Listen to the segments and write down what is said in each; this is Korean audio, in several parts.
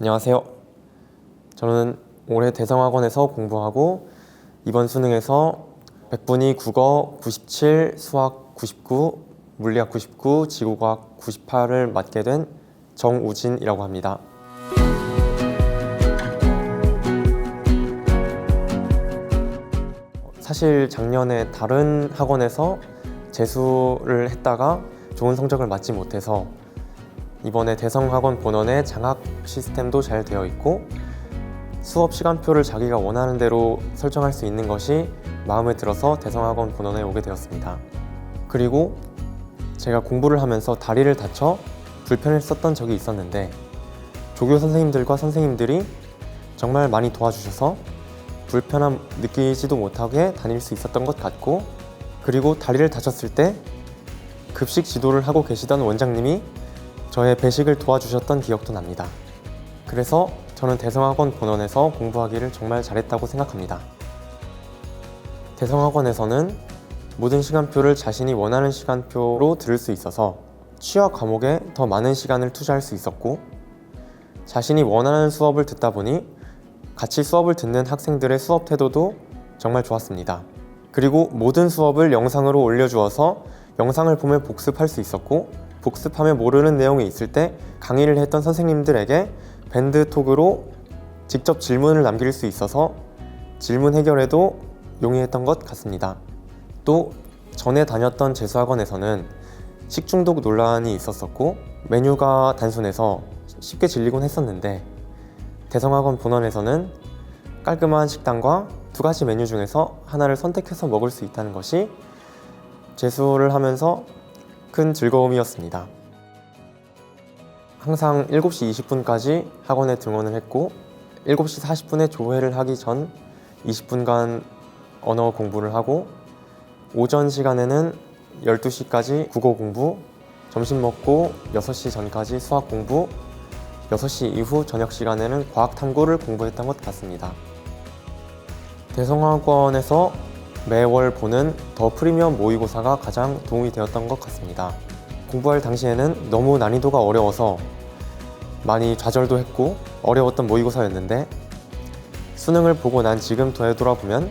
안녕하세요. 저는 올해 대성학원에서 공부하고 이번 수능에서 100분위 국어 97, 수학 99, 물리학 99, 지구과학 98을 맡게 된 정우진이라고 합니다. 사실 작년에 다른 학원에서 재수를 했다가 좋은 성적을 맞지 못해서 이번에 대성학원 본원에 장학 시스템도 잘 되어 있고 수업 시간표를 자기가 원하는 대로 설정할 수 있는 것이 마음에 들어서 대성학원 본원에 오게 되었습니다. 그리고 제가 공부를 하면서 다리를 다쳐 불편했었던 적이 있었는데 조교 선생님들과 선생님들이 정말 많이 도와주셔서 불편함 느끼지도 못하게 다닐 수 있었던 것 같고 그리고 다리를 다쳤을 때 급식 지도를 하고 계시던 원장님이 저의 배식을 도와주셨던 기억도 납니다. 그래서 저는 대성학원 본원에서 공부하기를 정말 잘했다고 생각합니다. 대성학원에서는 모든 시간표를 자신이 원하는 시간표로 들을 수 있어서 취업 과목에 더 많은 시간을 투자할 수 있었고 자신이 원하는 수업을 듣다 보니 같이 수업을 듣는 학생들의 수업 태도도 정말 좋았습니다. 그리고 모든 수업을 영상으로 올려주어서 영상을 보며 복습할 수 있었고 복습하며 모르는 내용이 있을 때 강의를 했던 선생님들에게 밴드톡으로 직접 질문을 남길 수 있어서 질문 해결에도 용이했던 것 같습니다. 또 전에 다녔던 재수학원에서는 식중독 논란이 있었었고 메뉴가 단순해서 쉽게 질리곤 했었는데 대성학원 본원에서는 깔끔한 식단과 두 가지 메뉴 중에서 하나를 선택해서 먹을 수 있다는 것이 재수를 하면서 큰 즐거움이었습니다. 항상 7시 20분까지 학원에 등원을 했고 7시 40분에 조회를 하기 전 20분간 언어 공부를 하고 오전 시간에는 12시까지 국어 공부, 점심 먹고 6시 전까지 수학 공부, 6시 이후 저녁 시간에는 과학 탐구를 공부했던 것 같습니다. 대성학원에서 매월 보는 더 프리미엄 모의고사가 가장 도움이 되었던 것 같습니다. 공부할 당시에는 너무 난이도가 어려워서 많이 좌절도 했고 어려웠던 모의고사였는데 수능을 보고 난 지금 되돌아보면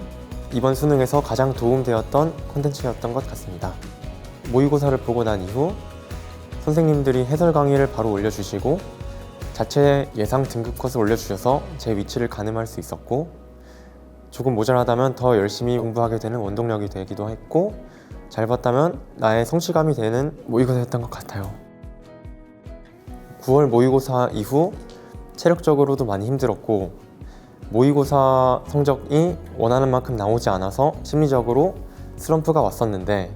이번 수능에서 가장 도움되었던 콘텐츠였던 것 같습니다. 모의고사를 보고 난 이후 선생님들이 해설 강의를 바로 올려주시고 자체 예상 등급 컷을 올려주셔서 제 위치를 가늠할 수 있었고 조금 모자라다면 더 열심히 공부하게 되는 원동력이 되기도 했고 잘 봤다면 나의 성취감이 되는 모의고사였던 것 같아요. 9월 모의고사 이후 체력적으로도 많이 힘들었고 모의고사 성적이 원하는 만큼 나오지 않아서 심리적으로 슬럼프가 왔었는데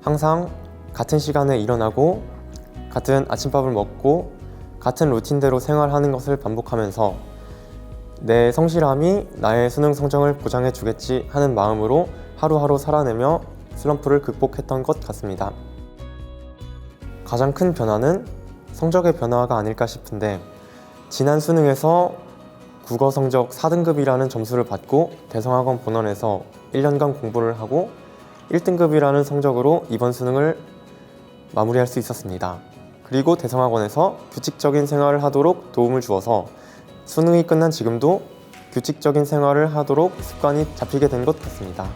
항상 같은 시간에 일어나고 같은 아침밥을 먹고 같은 루틴대로 생활하는 것을 반복하면서 내 성실함이 나의 수능 성적을 보장해 주겠지 하는 마음으로 하루하루 살아내며 슬럼프를 극복했던 것 같습니다. 가장 큰 변화는 성적의 변화가 아닐까 싶은데 지난 수능에서 국어 성적 4등급이라는 점수를 받고 대성학원 본원에서 1년간 공부를 하고 1등급이라는 성적으로 이번 수능을 마무리할 수 있었습니다. 그리고 대성학원에서 규칙적인 생활을 하도록 도움을 주어서 수능이 끝난 지금도 규칙적인 생활을 하도록 습관이 잡히게 된 것 같습니다.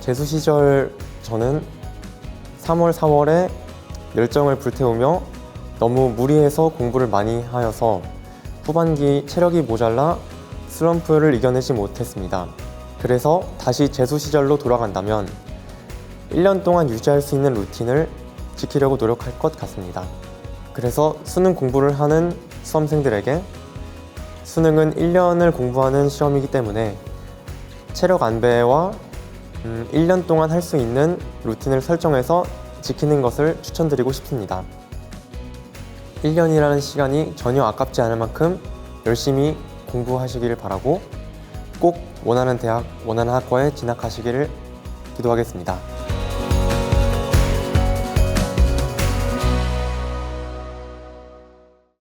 재수 시절 저는 3월, 4월에 열정을 불태우며 너무 무리해서 공부를 많이 하여서 후반기 체력이 모자라 슬럼프를 이겨내지 못했습니다. 그래서 다시 재수 시절로 돌아간다면 1년 동안 유지할 수 있는 루틴을 지키려고 노력할 것 같습니다. 그래서 수능 공부를 하는 수험생들에게 수능은 1년을 공부하는 시험이기 때문에 체력 안배와 음, 1년 동안 할 수 있는 루틴을 설정해서 지키는 것을 추천드리고 싶습니다. 1년이라는 시간이 전혀 아깝지 않을 만큼 열심히 공부하시기를 바라고 꼭 원하는 대학, 원하는 학과에 진학하시기를 기도하겠습니다.